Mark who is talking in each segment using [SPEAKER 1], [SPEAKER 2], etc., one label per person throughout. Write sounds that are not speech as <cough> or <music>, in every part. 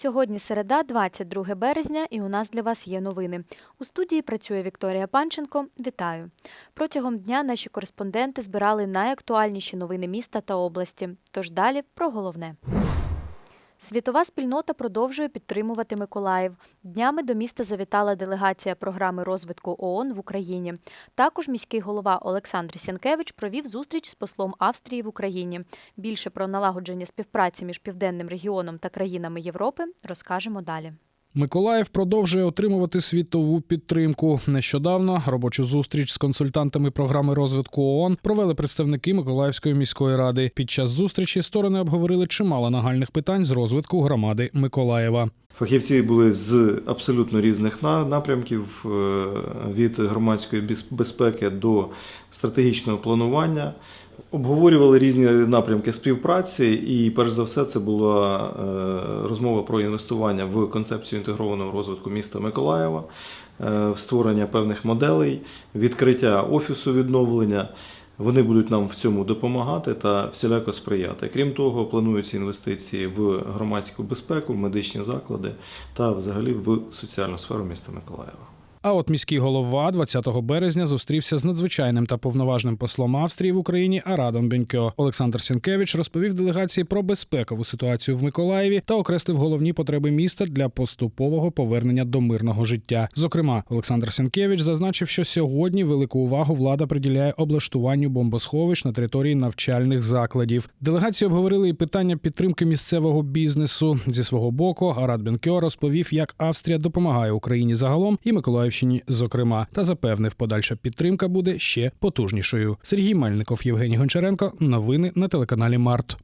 [SPEAKER 1] Сьогодні середа, 22 березня, і у нас для вас є новини. У студії працює Вікторія Панченко. Вітаю. Протягом дня наші кореспонденти збирали найактуальніші новини міста та області. Тож далі про головне. Світова спільнота продовжує підтримувати Миколаїв. Днями до міста завітала делегація програми розвитку ООН в Україні. Також міський голова Олександр Сянкевич провів зустріч з послом Австрії в Україні. Більше про налагодження співпраці між південним регіоном та країнами Європи розкажемо далі.
[SPEAKER 2] Миколаїв продовжує отримувати світову підтримку. Нещодавно робочу зустріч з консультантами програми розвитку ООН провели представники Миколаївської міської ради. Під час зустрічі сторони обговорили чимало нагальних питань з розвитку громади Миколаєва.
[SPEAKER 3] Фахівці були з абсолютно різних на- напрямків е, від громадської безпеки до стратегічного планування. Обговорювали різні напрямки співпраці, і перш за все це була е, розмова про інвестування в концепцію інтегрованого розвитку міста Миколаєва, е, в створення певних моделей, відкриття офісу відновлення. Вони будуть нам в цьому допомагати та всіляко сприяти. Крім того, плануються інвестиції в громадську безпеку, в медичні заклади та взагалі в соціальну сферу міста Миколаєва.
[SPEAKER 2] А от міський голова 20 березня зустрівся з надзвичайним та повноважним послом Австрії в Україні Арадом Бенько. Олександр Сінкевич розповів делегації про безпекову ситуацію в Миколаєві та окреслив головні потреби міста для поступового повернення до мирного життя. Зокрема, Олександр Сінкевич зазначив, що сьогодні велику увагу влада приділяє облаштуванню бомбосховищ на території навчальних закладів. Делегації обговорили і питання підтримки місцевого бізнесу. Зі свого боку, Арад Бенкьо розповів, як Австрія допомагає Україні загалом і Миколаївщині, зокрема, та запевнив, подальша підтримка буде ще потужнішою. Сергій Мельников, Євгеній Гончаренко. Новини на телеканалі Март.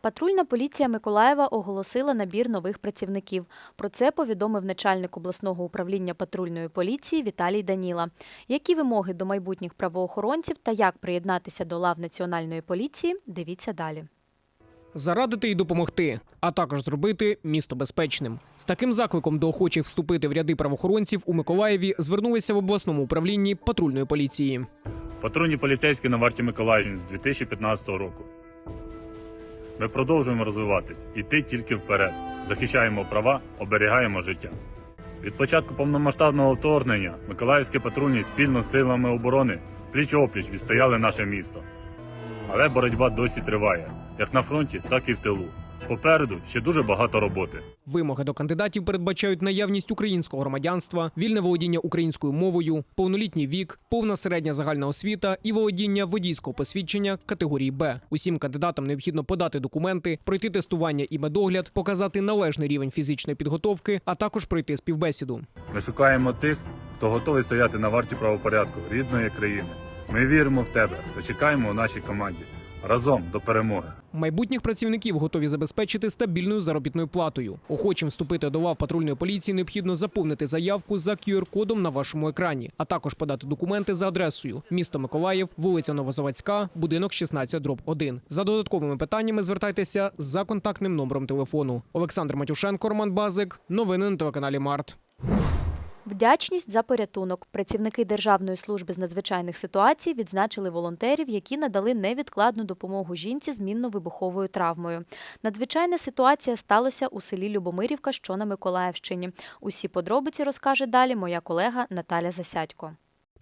[SPEAKER 1] Патрульна поліція Миколаєва оголосила набір нових працівників. Про це повідомив начальник обласного управління патрульної поліції Віталій Даніла. Які вимоги до майбутніх правоохоронців та як приєднатися до лав національної поліції? Дивіться далі.
[SPEAKER 4] Зарадити і допомогти, а також зробити місто безпечним. З таким закликом до охочих вступити в ряди правоохоронців у Миколаєві звернулися в обласному управлінні патрульної поліції.
[SPEAKER 5] Патрульні поліцейські на варті Миколаївщини з 2015 року. Ми продовжуємо розвиватись, іти тільки вперед. Захищаємо права, оберігаємо життя. Від початку повномасштабного вторгнення Миколаївські патрульні спільно з силами оборони пліч-опліч відстояли наше місто. Але боротьба досі триває, як на фронті, так і в тилу. Попереду ще дуже багато роботи.
[SPEAKER 4] Вимоги до кандидатів передбачають наявність українського громадянства, вільне володіння українською мовою, повнолітній вік, повна середня загальна освіта і володіння водійського посвідчення категорії Б. Усім кандидатам необхідно подати документи, пройти тестування і медогляд, показати належний рівень фізичної підготовки, а також пройти співбесіду.
[SPEAKER 5] Ми шукаємо тих, хто готовий стояти на варті правопорядку рідної країни. Ми віримо в тебе та чекаємо у нашій команді разом до перемоги.
[SPEAKER 4] Майбутніх працівників готові забезпечити стабільною заробітною платою. Охочим вступити до лав патрульної поліції необхідно заповнити заявку за QR-кодом на вашому екрані, а також подати документи за адресою місто Миколаїв, вулиця Новозаводська, будинок 16 дроб 1. За додатковими питаннями звертайтеся за контактним номером телефону. Олександр Матюшенко, Роман Базик. Новини на телеканалі Март.
[SPEAKER 1] Вдячність за порятунок. Працівники Державної служби з надзвичайних ситуацій відзначили волонтерів, які надали невідкладну допомогу жінці з мінно-вибуховою травмою. Надзвичайна ситуація сталася у селі Любомирівка, що на Миколаївщині. Усі подробиці розкаже далі моя колега Наталя Засядько.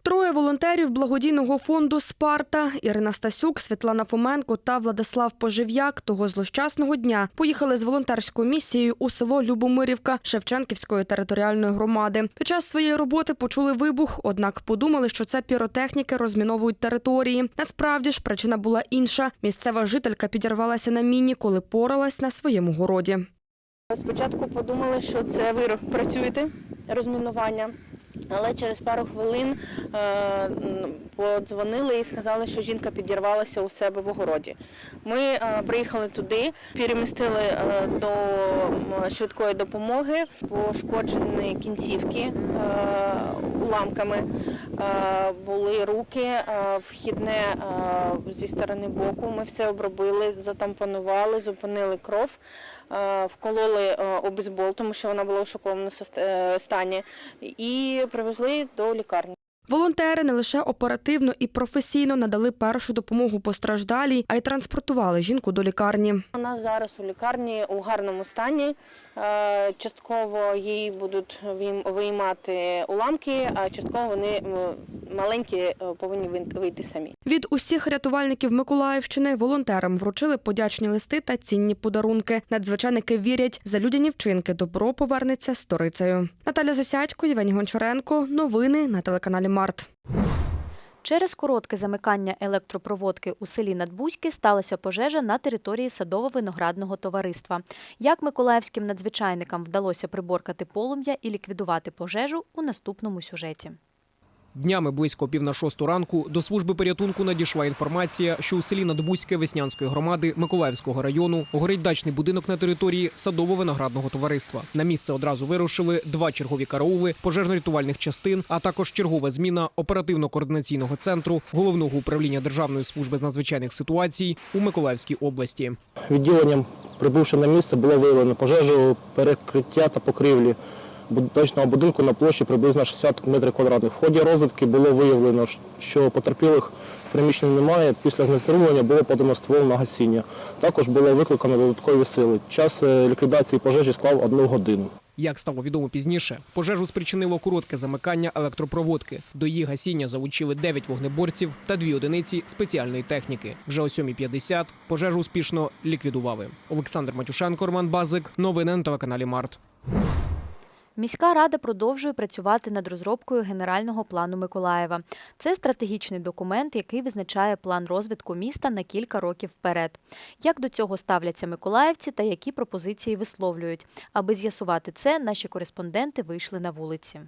[SPEAKER 6] Троє волонтерів благодійного фонду Спарта Ірина Стасюк, Світлана Фоменко та Владислав Пожив'як того злощасного дня поїхали з волонтерською місією у село Любомирівка Шевченківської територіальної громади. Під час своєї роботи почули вибух, однак подумали, що це піротехніки розміновують території. Насправді ж причина була інша. Місцева жителька підірвалася на міні, коли поралась на своєму городі.
[SPEAKER 7] Спочатку подумали, що це ви працюєте розмінування, але через пару хвилин е, подзвонили і сказали, що жінка підірвалася у себе в огороді. Ми е, приїхали туди, перемістили е, до швидкої допомоги, пошкоджені кінцівки е, уламками, е, були руки, е, вхідне е, зі сторони боку. Ми все обробили, затампонували, зупинили кров. Е, Вкололи е, обезбол, тому що вона була у шоковому е, стані, і привезли до лікарні.
[SPEAKER 6] Волонтери не лише оперативно і професійно надали першу допомогу постраждалій, а й транспортували жінку до лікарні.
[SPEAKER 7] Вона зараз у лікарні у гарному стані. Е, Частково їй будуть виймати уламки, а частково вони маленькі е, повинні вин- вийти самі.
[SPEAKER 6] Від усіх рятувальників Миколаївщини волонтерам вручили подячні листи та цінні подарунки. Надзвичайники вірять, за людяні вчинки добро повернеться сторицею. Наталя Засядько, Євгеній Гончаренко. Новини на телеканалі Март.
[SPEAKER 1] Через коротке замикання електропроводки у селі Надбузьки сталася пожежа на території садово-виноградного товариства. Як миколаївським надзвичайникам вдалося приборкати полум'я і ліквідувати пожежу у наступному сюжеті.
[SPEAKER 4] Днями близько пів на шосту ранку до служби порятунку надійшла інформація, що у селі Надбузьке Веснянської громади Миколаївського району горить дачний будинок на території садово-виноградного товариства. На місце одразу вирушили два чергові караули, пожежно-рятувальних частин, а також чергова зміна оперативно-координаційного центру головного управління Державної служби з надзвичайних ситуацій у Миколаївській області.
[SPEAKER 8] Відділенням, прибувши на місце, було виявлено пожежу перекриття та покрівлі дачного будинку на площі приблизно 60 метрів квадратних. В ході розвідки було виявлено, що потерпілих в приміщенні немає. Після знеструмлення було подано ствол на гасіння. Також було викликано додаткові сили. Час е, ліквідації пожежі склав одну годину.
[SPEAKER 4] Як стало відомо пізніше, пожежу спричинило коротке замикання електропроводки. До її гасіння залучили 9 вогнеборців та дві одиниці спеціальної техніки. Вже о 7.50 пожежу успішно ліквідували. Олександр Матюшенко, Роман Базик. Новини на телеканалі Март.
[SPEAKER 1] Міська рада продовжує працювати над розробкою генерального плану Миколаєва. Це стратегічний документ, який визначає план розвитку міста на кілька років вперед. Як до цього ставляться миколаївці та які пропозиції висловлюють? Аби з'ясувати це, наші кореспонденти вийшли на вулиці.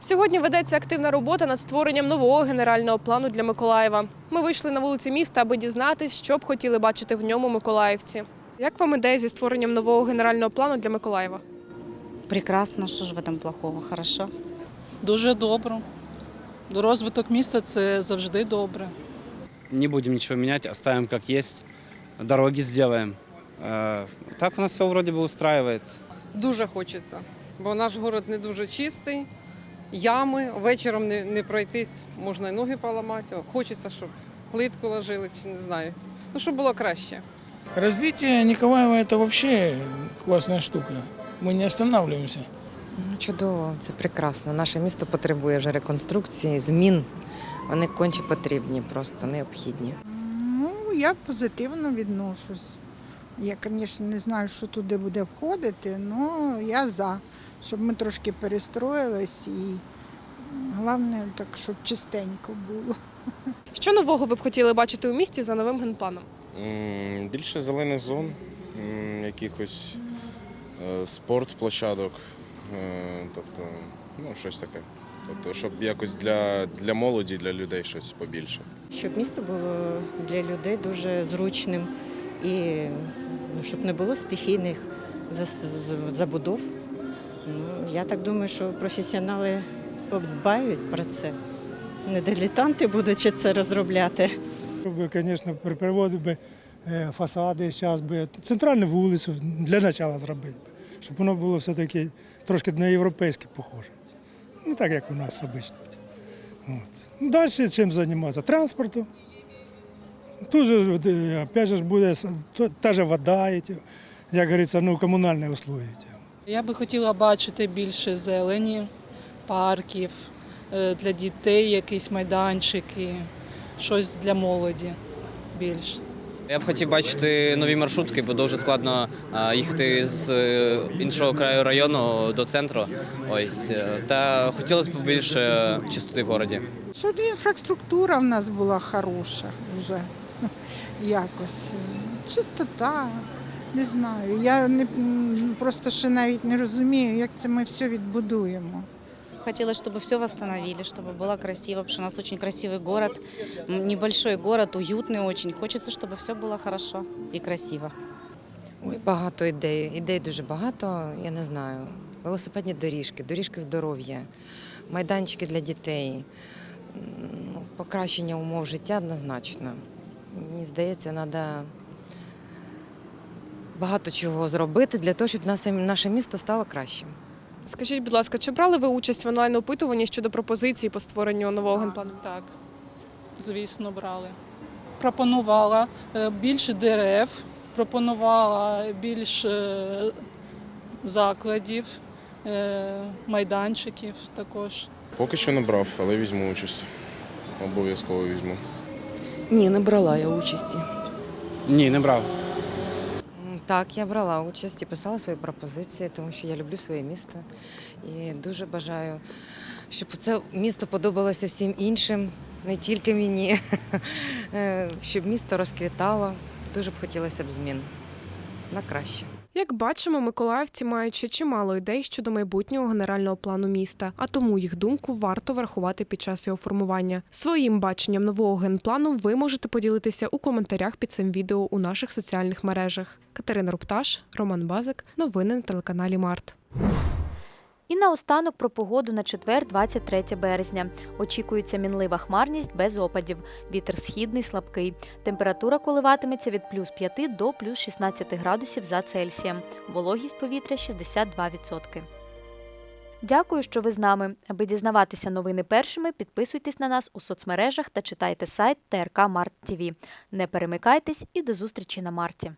[SPEAKER 9] Сьогодні ведеться активна робота над створенням нового генерального плану для Миколаєва. Ми вийшли на вулиці міста, аби дізнатись, що б хотіли бачити в ньому миколаївці. Як вам ідея зі створенням нового генерального плану для Миколаєва?
[SPEAKER 10] Прекрасно, що ж в этом плохого, хорошо.
[SPEAKER 11] Дуже добре. Розвиток міста це завжди добре.
[SPEAKER 12] Не будем ничего менять, оставим как есть. Дороги сделаем. Э, Так у нас все вроде бы устраивает.
[SPEAKER 13] Дуже хочеться, бо наш город не дуже чистий, ями, вечором не, не пройтись, можна і ноги поламати. О, Хочеться, щоб плитку ложили, чи не знаю. Ну, щоб було краще.
[SPEAKER 11] Развитие Николаева это вообще классная штука. Мы не останавливаемся.
[SPEAKER 10] Ну, Чудово, це прекрасно. Наше місто потребує вже реконструкції, змін. Вони конче потрібні, просто необхідні.
[SPEAKER 14] Ну, я позитивно відношусь. Я, звісно, не знаю, що туди буде входити, але я за, щоб ми трошки перестроїлись і головне, так, щоб чистенько було.
[SPEAKER 9] Що нового ви б хотіли бачити у місті за новим генпланом?
[SPEAKER 15] Більше зелених зон, якихось спортплощадок, е, тобто, ну, щось таке. Тобто, щоб якось для, для молоді, для людей щось побільше.
[SPEAKER 10] Щоб місто було для людей дуже зручним і ну, щоб не було стихійних забудов. Ну, я так думаю, що професіонали подбають про це. Не дилетанти будуть це розробляти.
[SPEAKER 11] Щоб, звісно, приводив би е, фасади, зараз би центральну вулицю для початку зробити, щоб воно було все-таки трошки на європейське похоже. Не так, як у нас обично. От. Далі чим займатися? Транспортом. Тут же, е, опять же, буде та же вода, як говориться, ну, комунальні услуги.
[SPEAKER 13] Я би хотіла бачити більше зелені, парків, е, для дітей якісь майданчики, щось для молоді більше.
[SPEAKER 12] Я б хотів бачити нові маршрутки, бо дуже складно їхати з е, іншого краю району до центру. Ось е, та хотілося б більше чистоти в городі.
[SPEAKER 14] Щоб інфраструктура в нас була хороша вже <laughs> якось. Чистота, не знаю. Я не, просто ще навіть не розумію, як це ми все відбудуємо
[SPEAKER 10] Хотелось, чтобы все восстановили, чтобы было красиво, потому что у нас очень красивый город, м, небольшой город, уютный очень. Хочется, чтобы все было хорошо и красиво.
[SPEAKER 16] Ой, багато ідей. Ідей дуже багато, я не знаю. Велосипедні доріжки, доріжки здоров'я, майданчики для дітей, м, покращення умов життя однозначно. Мені здається, треба багато чого зробити для того, щоб наше, наше місто стало кращим.
[SPEAKER 9] Скажіть, будь ласка, чи брали ви участь в онлайн-опитуванні щодо пропозицій по створенню нового генплану?
[SPEAKER 13] Так, звісно, брали. Пропонувала е, більше дерев, пропонувала більш е,
[SPEAKER 17] закладів, е, майданчиків також.
[SPEAKER 15] Поки що не брав, але візьму участь. Обов'язково візьму.
[SPEAKER 16] Ні, не брала я участі.
[SPEAKER 18] Ні, не брав.
[SPEAKER 16] Так, я брала участь і писала свої пропозиції, тому що я люблю своє місто і дуже бажаю, щоб це місто подобалося всім іншим, не тільки мені, <laughs> Е, щоб місто розквітало. Дуже б хотілося б змін на краще.
[SPEAKER 9] Як бачимо, миколаївці мають ще чимало ідей щодо майбутнього генерального плану міста, а тому їх думку варто врахувати під час його формування. Своїм баченням нового генплану ви можете поділитися у коментарях під цим відео у наших соціальних мережах. Катерина Рупташ, Роман Базик, новини на телеканалі Март.
[SPEAKER 1] І наостанок про погоду на четвер, 23 березня. Очікується мінлива хмарність без опадів. Вітер східний слабкий. Температура коливатиметься від плюс 5 до плюс 16 градусів за Цельсієм. Вологість повітря 62%. Дякую, що ви з нами. Аби дізнаватися новини першими, підписуйтесь на нас у соцмережах та читайте сайт ТРК Март ТВ. Не перемикайтесь і до зустрічі на марті.